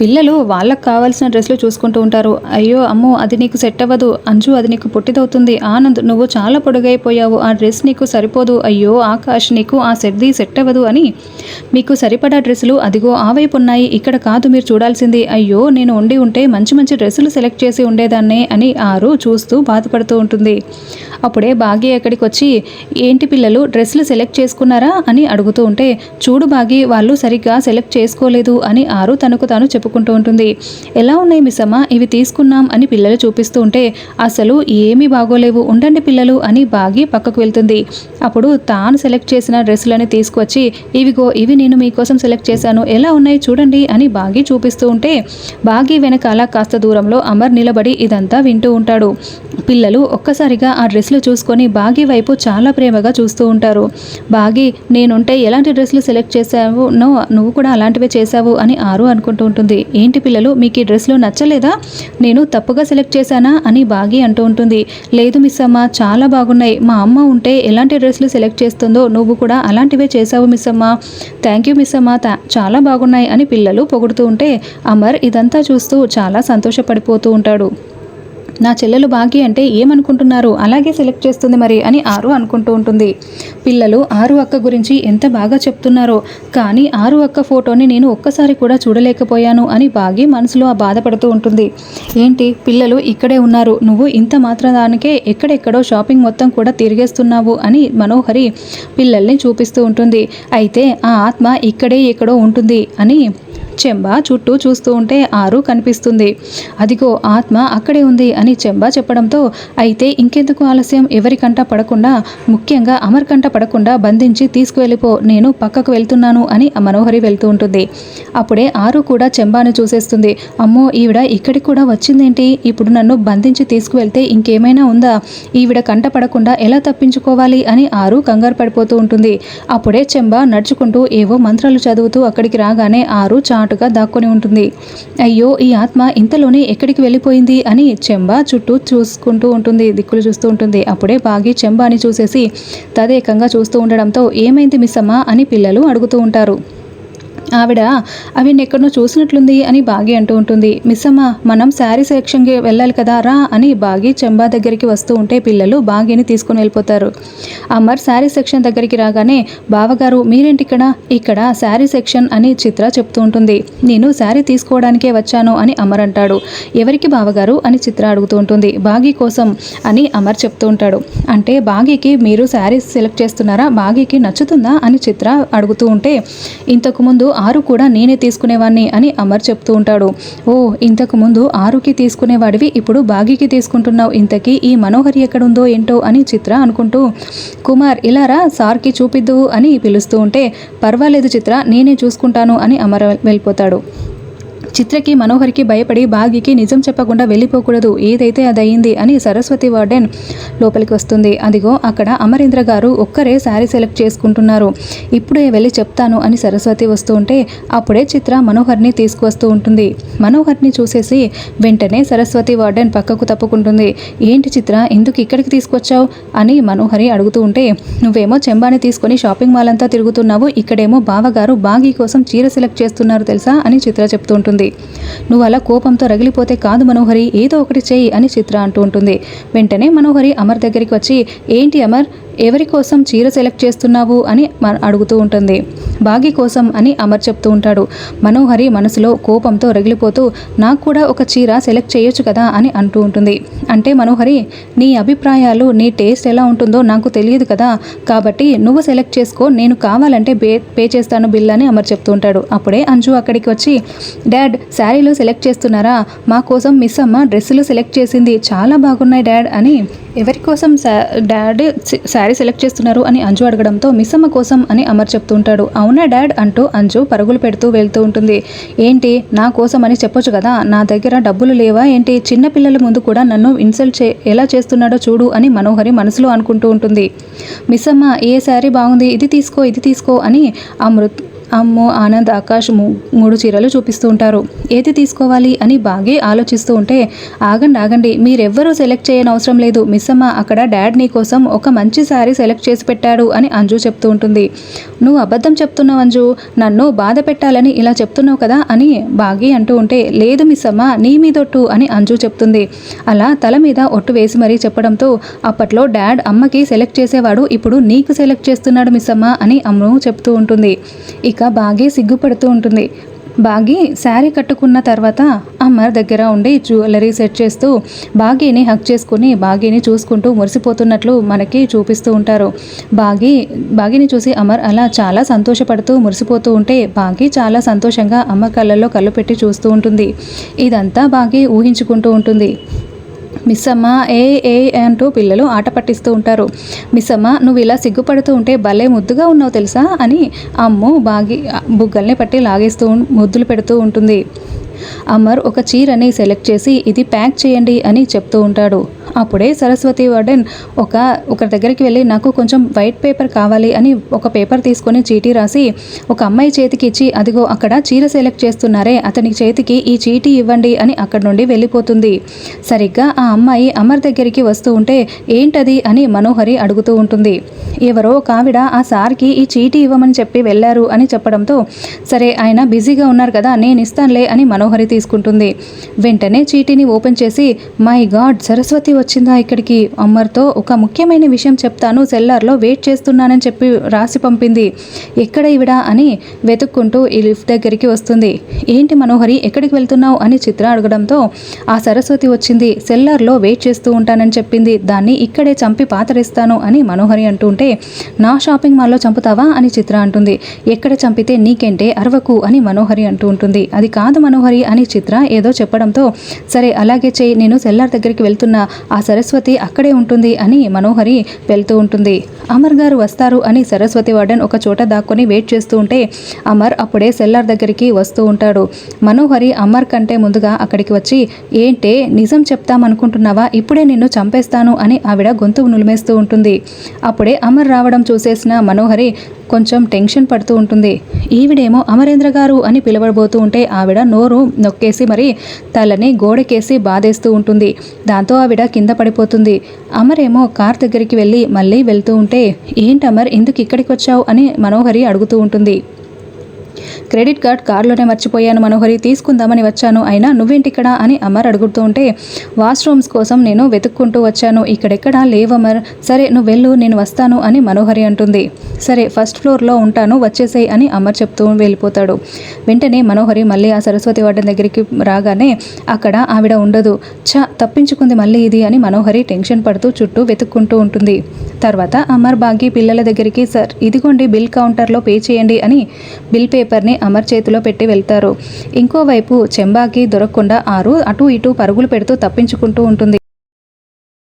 పిల్లలు వాళ్ళకు కావాల్సిన డ్రెస్లు చూసుకుంటూ ఉంటారు. అయ్యో అమ్మో అది నీకు సెట్ అవ్వదు. అంజు అది నీకు పుట్టిదవుతుంది. ఆనంద్ నువ్వు చాలా పొడుగైపోయావు. ఆ డ్రెస్ నీకు సరిపోదు. అయ్యో ఆకాష్ నీకు ఆ సెట్ది సెట్ అవ్వదు అని మీకు సరిపడా డ్రెస్సులు అదిగో ఆ వైపు ఉన్నాయి ఇక్కడ కాదు మీరు చూడాల్సింది. అయ్యో నేను ఉండి ఉంటే మంచి మంచి డ్రెస్సులు సెలెక్ట్ చేసి ఉండేదాన్నే అని ఆరు చూస్తూ బాధపడుతూ ఉంటుంది. అప్పుడే బాగి అక్కడికి వచ్చి ఏంటి పిల్లలు డ్రెస్సులు సెలెక్ట్ చేసుకున్నారా? అని అడుగుతూ ఉంటే చూడు బాగి వాళ్ళు సరిగ్గా సెలెక్ట్ చేసుకోలేదు అని ఆరు తనకు తాను చెప్పుకుంటూ ఉంటుంది. ఎలా ఉన్నాయి మిస్సమ్మ? ఇవి తీసుకున్నాం అని పిల్లలు చూపిస్తూ ఉంటే అసలు ఏమీ బాగోలేవు ఉండండి పిల్లలు అని బాగి పక్కకు వెళ్తుంది. అప్పుడు తాను సెలెక్ట్ చేసిన డ్రెస్సులని తీసుకువచ్చి ఇవిగో ఇవి నేను మీకోసం సెలెక్ట్ చేశాను. ఎలా ఉన్నాయి చూడండి అని బాగి చూపిస్తూ ఉంటే బాగి వెనకాల కాస్త దూరంలో అమర్ నిలబడి ఇదంతా వింటూ ఉంటాడు. పిల్లలు ఒక్కసారిగా ఆ డ్రెస్లు చూసుకొని బాగి వైపు చాలా ప్రేమగా చూస్తూ ఉంటారు. బాగి నేనుంటే ఎలాంటి డ్రెస్సులు సెలెక్ట్ చేశావు? నో నువ్వు కూడా అలాంటివే చేశావు అని ఆరు అనుకుంటూ ఉంటుంది. ఏంటి పిల్లలు మీకు ఈ డ్రెస్సులు నచ్చలేదా? నేను తప్పుగా సెలెక్ట్ చేశానా? అని బాగి అంటూ ఉంటుంది. లేదు మిస్ అమ్మ చాలా బాగున్నాయి. మా అమ్మ ఉంటే ఎలాంటి డ్రెస్సులు సెలెక్ట్ చేస్తుందో నువ్వు కూడా అలాంటివే చేశావు మిస్ అమ్మ. థ్యాంక్ యూ మిస్ అమ్మ చాలా బాగున్నాయి అని పిల్లలు పొగుడుతూ ఉంటే అమర్ ఇదంతా చూస్తూ చాలా సంతోషపడిపోతూ ఉంటాడు. నా చెల్లెలు భాగ్య అంటే ఏమనుకుంటున్నారు? అలాగే సెలెక్ట్ చేస్తుంది మరి అని ఆరు అనుకుంటూ ఉంటుంది. పిల్లలు ఆరు అక్క గురించి ఎంత బాగా చెప్తున్నారో కానీ ఆరు అక్క ఫోటోని నేను ఒక్కసారి కూడా చూడలేకపోయాను అని బాగి మనసులో ఆ బాధపడుతూ ఉంటుంది. ఏంటి? పిల్లలు ఇక్కడే ఉన్నారు. నువ్వు ఇంత మాత్రదానికే ఎక్కడెక్కడో షాపింగ్ మొత్తం కూడా తిరిగేస్తున్నావు అని మనోహరి పిల్లల్ని చూపిస్తూ ఉంటుంది. అయితే ఆ ఆత్మ ఇక్కడే ఎక్కడో ఉంటుంది అని చెంబ చుట్టూ చూస్తూ ఉంటే ఆరు కనిపిస్తుంది. అదిగో ఆత్మ అక్కడే ఉంది అని చెంబ చెప్పడంతో అయితే ఇంకెందుకు ఆలస్యం? ఎవరికంట పడకుండా ముఖ్యంగా అమర్ కంట పడకుండా బంధించి తీసుకువెళ్ళిపో. నేను పక్కకు వెళ్తున్నాను అని మనోహరి వెళ్తూ ఉంటుంది. అప్పుడే ఆరు కూడా చెంబాను చూసేస్తుంది. అమ్మో ఈవిడ ఇక్కడికి కూడా వచ్చిందేంటి? ఇప్పుడు నన్ను బంధించి తీసుకువెళ్తే ఇంకేమైనా ఉందా? ఈవిడ కంట పడకుండా ఎలా తప్పించుకోవాలి అని ఆరు కంగారు పడిపోతూ ఉంటుంది. అప్పుడే చెంబ నడుచుకుంటూ ఏవో మంత్రాలు చదువుతూ అక్కడికి రాగానే ఆరు చాటుగా దాక్కొని ఉంటుంది. అయ్యో ఈ ఆత్మ ఇంతలోనే ఎక్కడికి వెళ్ళిపోయింది అని చెంబ చుట్టూ చూసుకుంటూ ఉంటుంది దిక్కులు చూస్తూ ఉంటుంది. అప్పుడే బాగి చెంబాని చూసేసి తదేకంగా చూస్తూ ఉండడంతో ఏమైంది మిస్ అని పిల్లలు అడుగుతూ ఉంటారు. ఆవిడ అవి ఎక్కడో చూసినట్లుంది అని బాగి అంటూ ఉంటుంది. మిస్సమ్మ మనం శారీ సెక్షన్కి వెళ్ళాలి కదా రా అని బాగి చెంబా దగ్గరికి వస్తూ ఉంటే పిల్లలు బాగిని తీసుకుని వెళ్ళిపోతారు. అమర్ శారీ సెక్షన్ దగ్గరికి రాగానే బావగారు మీరేంటి ఇక్కడ ఇక్కడ శారీ సెక్షన్ అని చిత్ర చెప్తూ ఉంటుంది. నేను శారీ తీసుకోవడానికే వచ్చాను అని అమర్ అంటాడు. ఎవరికి బావగారు? అని చిత్ర అడుగుతూ ఉంటుంది. బాగి కోసం అని అమర్ చెప్తూ ఉంటాడు. అంటే బాగీకి మీరు శారీ సెలెక్ట్ చేస్తున్నారా? బాగీకి నచ్చుతుందా? అని చిత్ర అడుగుతూ ఉంటే ఇంతకు ముందు ఆరు కూడా నేనే తీసుకునేవాడిని అని అమర్ చెప్తూ ఉంటాడు. ఓ ఇంతకు ముందు ఆరుకి తీసుకునేవాడివి ఇప్పుడు బాగీకి తీసుకుంటున్నావు. ఇంతకీ ఈ మనోహరి ఎక్కడుందో ఏంటో అని చిత్ర అనుకుంటూ కుమార్ ఇలారా సార్కి చూపిద్దు అని పిలుస్తూ ఉంటే పర్వాలేదు చిత్ర నేనే చూసుకుంటాను అని అమర్ వెళ్ళిపోతాడు. చిత్రకి మనోహర్కి భయపడి భాగ్యకి నిజం చెప్పకుండా వెళ్ళిపోకూడదు. ఏదైతే అది అయింది అని సరస్వతి వార్డెన్ లోపలికి వస్తుంది. అదిగో అక్కడ అమరేంద్ర గారు ఒక్కరే శారీ సెలెక్ట్ చేసుకుంటున్నారు. ఇప్పుడే వెళ్ళి చెప్తాను అని సరస్వతి వస్తూ ఉంటే అప్పుడే చిత్ర మనోహర్ని తీసుకువస్తూ ఉంటుంది. మనోహర్ని చూసేసి వెంటనే సరస్వతి వార్డెన్ పక్కకు తప్పుకుంటుంది. ఏంటి చిత్ర ఎందుకు ఇక్కడికి తీసుకొచ్చావు? అని మనోహరి అడుగుతూ ఉంటే నువ్వేమో చెంబాని తీసుకొని షాపింగ్ మాల్ అంతా తిరుగుతున్నావు. ఇక్కడేమో బావగారు బాగీ కోసం చీర సెలెక్ట్ చేస్తున్నారు తెలుసా? అని చిత్ర చెప్తూ ఉంటుంది. నువ్వు అలా కోపంతో రగిలిపోతే కాదు మనోహరి ఏదో ఒకటి చెయ్యి అని చిత్ర అంటూ ఉంటుంది. వెంటనే మనోహరి అమర్ దగ్గరికి వచ్చి ఏంటి అమర్ ఎవరి కోసం చీర సెలెక్ట్ చేస్తున్నావు అని మ- అడుగుతూ ఉంటుంది. బాగి కోసం అని అమర్ చెప్తూ ఉంటాడు. మనోహరి మనసులో కోపంతో రగిలిపోతూ నాకు కూడా ఒక చీర సెలెక్ట్ చేయొచ్చు కదా అని అంటూ ఉంటుంది. అంటే మనోహరి నీ అభిప్రాయాలు నీ టేస్ట్ ఎలా ఉంటుందో నాకు తెలియదు కదా. కాబట్టి నువ్వు సెలెక్ట్ చేసుకో నేను కావాలంటే బే పే చేస్తాను బిల్ అని అమర్ చెప్తూ ఉంటాడు. అప్పుడే అంజు అక్కడికి వచ్చి డాడ్ శారీలు సెలెక్ట్ చేస్తున్నారా? మా కోసం మిస్ అమ్మ డ్రెస్సులు సెలెక్ట్ చేసింది. చాలా బాగున్నాయి డాడ్ అని ఎవరి కోసం శా- డాడ్ శారీ సెలెక్ట్ చేస్తున్నారు అని అంజు అడగడంతో మిస్సమ్మ కోసం అని అమర్ చెప్తుంటాడు. అవునా డాడ్? అంటూ అంజు పరుగులు పెడుతూ వెళ్తూ ఉంటుంది. ఏంటి? నా కోసం అని చెప్పొచ్చు కదా? నా దగ్గర డబ్బులు లేవా? ఏంటి? చిన్న పిల్లల ముందు కూడా నన్ను ఇన్సల్ట్ చే ఎలా చేస్తున్నాడో చూడు అని మనోహరి మనసులో అనుకుంటూ ఉంటుంది. మిస్సమ్మ ఏ శారీ బాగుంది? ఇది తీసుకో ఇది తీసుకో అని ఆ మృత్ అమ్మో ఆనంద్ ఆకాష్ మూడు చీరలు చూపిస్తూ ఉంటారు. ఏది తీసుకోవాలి అని బాగా ఆలోచిస్తూ ఉంటే ఆగండి ఆగండి మీరెవ్వరూ సెలెక్ట్ చేయని అవసరం లేదు. మిస్ అమ్మ అక్కడ డాడ్ నీ కోసం ఒక మంచి శారీ సెలెక్ట్ చేసి పెట్టాడు అని అంజు చెప్తూ ఉంటుంది. నువ్వు అబద్ధం చెప్తున్నావు అంజు. నన్ను బాధ పెట్టాలని ఇలా చెప్తున్నావు కదా అని బాగి అంటూ ఉంటే లేదు మిస్ అమ్మ నీ మీదొట్టు అని అంజు చెప్తుంది. అలా తల మీద ఒట్టు వేసి మరీ చెప్పడంతో అప్పట్లో డాడ్ అమ్మకి సెలెక్ట్ చేసేవాడు ఇప్పుడు నీకు సెలెక్ట్ చేస్తున్నాడు మిస్ అమ్మ అని అమ్ము చెప్తూ ఉంటుంది. ఇక బాగి సిగ్గుపడుతూ ఉంటుంది. బాగి శారీ కట్టుకున్న తర్వాత అమ్మర్ దగ్గర ఉండి జ్యువెలరీ సెట్ చేస్తూ బాగీని హక్ చేసుకుని బాగీని చూసుకుంటూ మురిసిపోతున్నట్లు మనకి చూపిస్తూ ఉంటారు. బాగి బాగిని చూసి అమర్ అలా చాలా సంతోషపడుతూ మురిసిపోతూ ఉంటే బాగి చాలా సంతోషంగా అమ్మ కళ్ళల్లో కళ్ళు పెట్టి చూస్తూ ఉంటుంది. ఇదంతా బాగి ఊహించుకుంటూ ఉంటుంది. మిస్సమ్మ ఏ ఏ అంటూ పిల్లలు ఆట పట్టిస్తూ ఉంటారు. మిస్సమ్మ నువ్వు ఇలా సిగ్గుపడుతూ ఉంటే భలే ముద్దుగా ఉన్నావు తెలుసా అని అమ్ము బాగి బుగ్గల్ని పట్టి లాగేస్తూ ముద్దులు పెడుతూ ఉంటుంది. అమర్ ఒక చీరని సెలెక్ట్ చేసి ఇది ప్యాక్ చేయండి అని చెప్తూ ఉంటాడు. అప్పుడే సరస్వతి వార్డెన్ ఒక ఒకరి దగ్గరికి వెళ్ళి నాకు కొంచెం వైట్ పేపర్ కావాలి అని ఒక పేపర్ తీసుకొని చీటీ రాసి ఒక అమ్మాయి చేతికి ఇచ్చి అదిగో అక్కడ చీర సెలెక్ట్ చేస్తున్నారే అతని చేతికి ఈ చీటీ ఇవ్వండి అని అక్కడి నుండి వెళ్ళిపోతుంది. సరిగ్గా ఆ అమ్మాయి అమర్ దగ్గరికి వస్తూ ఉంటే ఏంటది? అని మనోహరి అడుగుతూ ఉంటుంది. ఎవరో ఒక ఆవిడ ఆ సార్కి ఈ చీటీ ఇవ్వమని చెప్పి వెళ్ళారు అని చెప్పడంతో సరే ఆయన బిజీగా ఉన్నారు కదా నేను ఇస్తానులే అని మనోహరి తీసుకుంటుంది. వెంటనే చీటీని ఓపెన్ చేసి మై గాడ్ సరస్వతి వచ్చిందా ఇక్కడికి? అమ్మర్తో ఒక ముఖ్యమైన విషయం చెప్తాను. సెల్లార్లో వెయిట్ చేస్తున్నానని చెప్పి రాసి పంపింది. ఎక్కడ ఈవిడ అని వెతుక్కుంటూ ఈ లిఫ్ట్ దగ్గరికి వస్తుంది. ఏంటి మనోహరి ఎక్కడికి వెళ్తున్నావు అని చిత్ర అడగడంతో ఆ సరస్వతి వచ్చింది. సెల్లార్లో వెయిట్ చేస్తూ ఉంటానని చెప్పింది. దాన్ని ఇక్కడే చంపి పాతరిస్తాను అని మనోహరి అంటూ ఉంటే నా షాపింగ్ మాల్లో చంపుతావా? అని చిత్ర అంటుంది. ఎక్కడ చంపితే నీకెంటే అరవకు అని మనోహరి అంటూ ఉంటుంది. అది కాదు మనోహరి అని చిత్ర ఏదో చెప్పడంతో సరే అలాగే చేయి నేను సెల్లార్ దగ్గరికి వెళ్తున్నా. ఆ సరస్వతి అక్కడే ఉంటుంది అని మనోహరి వెళ్తూ ఉంటుంది. అమర్ గారు వస్తారు అని సరస్వతి వార్డెన్ ఒక చోట దాక్కొని వెయిట్ చేస్తూ ఉంటే అమర్ అప్పుడే సెల్లార్ దగ్గరికి వస్తూ ఉంటాడు. మనోహరి అమర్ కంటే ముందుగా అక్కడికి వచ్చి ఏంటే నిజం చెప్తామనుకుంటున్నావా? ఇప్పుడే నిన్ను చంపేస్తాను అని ఆవిడ గొంతు నులిమేస్తూ ఉంటుంది. అప్పుడే అమర్ రావడం చూసేసిన మనోహరి కొంచెం టెన్షన్ పడుతూ ఉంటుంది. ఈవిడేమో అమరేంద్ర గారు అని పిలవబోతూ ఉంటే ఆవిడ నోరు నొక్కేసి మరి తలని గోడకేసి బాధేస్తూ ఉంటుంది. దాంతో ఆవిడ కింద పడిపోతుంది. అమరేమో కార్ దగ్గరికి వెళ్ళి మళ్ళీ వెళ్తూ ఉంటే ఏంటమర్ అమర్? ఎందుకు ఇక్కడికి వచ్చావు? అని మనోహరి అడుగుతూ ఉంటుంది. క్రెడిట్ కార్డ్ కార్లోనే మర్చిపోయాను మనోహరి తీసుకుందామని వచ్చాను. అయినా నువ్వేంటి ఇక్కడ అని అమర్ అడుగుతూ ఉంటే వాష్రూమ్స్ కోసం నేను వెతుక్కుంటూ వచ్చాను. ఇక్కడెక్కడా లేవు అమర్ సరే నువ్వు వెళ్ళు నేను వస్తాను అని మనోహరి అంటుంది. సరే ఫస్ట్ ఫ్లోర్లో ఉంటాను వచ్చేసేయి అని అమర్ చెప్తూ వెళ్ళిపోతాడు. వెంటనే మనోహరి మళ్ళీ ఆ సరస్వతి వార్డెన్ దగ్గరికి రాగానే అక్కడ ఆవిడ ఉండదు. ఛ తప్పించుకుంది మళ్ళీ ఇది అని మనోహరి టెన్షన్ పడుతూ చుట్టూ వెతుక్కుంటూ ఉంటుంది. తర్వాత అమర్ బాగి పిల్లల దగ్గరికి సార్ ఇదిగోండి బిల్ కౌంటర్లో పే చేయండి అని బిల్ పే పేపర్ని అమర్ చేతిలో పెట్టి వెళ్తారు. ఇంకోవైపు చెంబాకి దొరకకుండా ఆరు అటు ఇటు పరుగులు పెడుతూ తప్పించుకుంటూ ఉంటుంది.